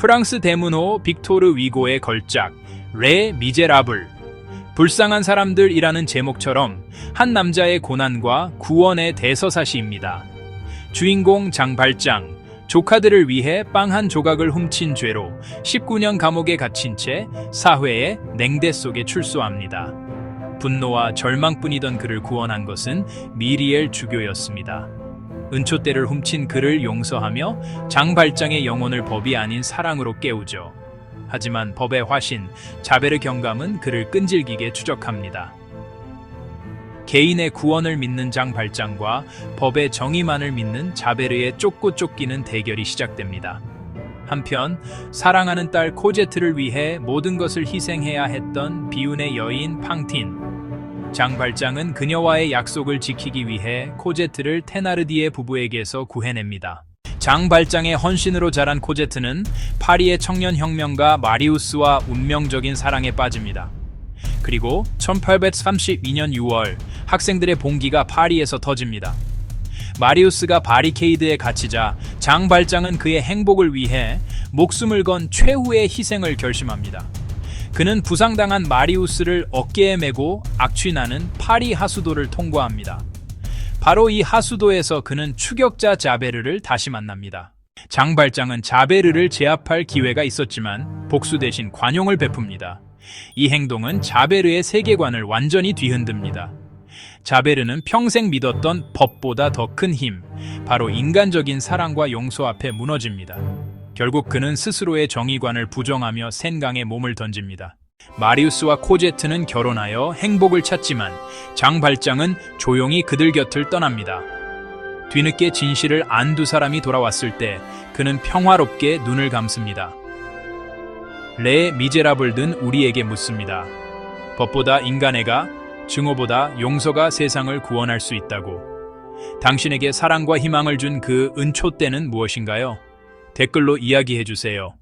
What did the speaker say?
프랑스 대문호 빅토르 위고의 걸작 레 미제라블 불쌍한 사람들이라는 제목처럼 한 남자의 고난과 구원의 대서사시입니다. 주인공 장발장 조카들을 위해 빵 한 조각을 훔친 죄로 19년 감옥에 갇힌 채 사회의 냉대 속에 출소합니다. 분노와 절망뿐이던 그를 구원한 것은 미리엘 주교였습니다. 은초대를 훔친 그를 용서하며 장발장의 영혼을 법이 아닌 사랑으로 깨우죠. 하지만 법의 화신 자베르 경감은 그를 끈질기게 추적합니다. 개인의 구원을 믿는 장발장과 법의 정의만을 믿는 자베르의 쫓고 쫓기는 대결이 시작됩니다. 한편 사랑하는 딸 코제트를 위해 모든 것을 희생해야 했던 비운의 여인 팡틴 장발장은 그녀와의 약속을 지키기 위해 코제트를 테나르디에 부부에게서 구해냅니다. 장발장의 헌신으로 자란 코제트는 파리의 청년 혁명가 마리우스와 운명적인 사랑에 빠집니다. 그리고 1832년 6월 학생들의 봉기가 파리에서 터집니다. 마리우스가 바리케이드에 갇히자 장발장은 그의 행복을 위해 목숨을 건 최후의 희생을 결심합니다. 그는 부상당한 마리우스를 어깨에 메고 악취나는 파리 하수도를 통과합니다. 바로 이 하수도에서 그는 추격자 자베르를 다시 만납니다. 장발장은 자베르를 제압할 기회가 있었지만 복수 대신 관용을 베풉니다. 이 행동은 자베르의 세계관을 완전히 뒤흔듭니다. 자베르는 평생 믿었던 법보다 더 큰 힘, 바로 인간적인 사랑과 용서 앞에 무너집니다. 결국 그는 스스로의 정의관을 부정하며 센강에 몸을 던집니다. 마리우스와 코제트는 결혼하여 행복을 찾지만 장발장은 조용히 그들 곁을 떠납니다. 뒤늦게 진실을 안 두 사람이 돌아왔을 때 그는 평화롭게 눈을 감습니다. 레 미제라블든 우리에게 묻습니다. 법보다 인간애가 증오보다 용서가 세상을 구원할 수 있다고. 당신에게 사랑과 희망을 준 그 은초 때는 무엇인가요? 댓글로 이야기해 주세요.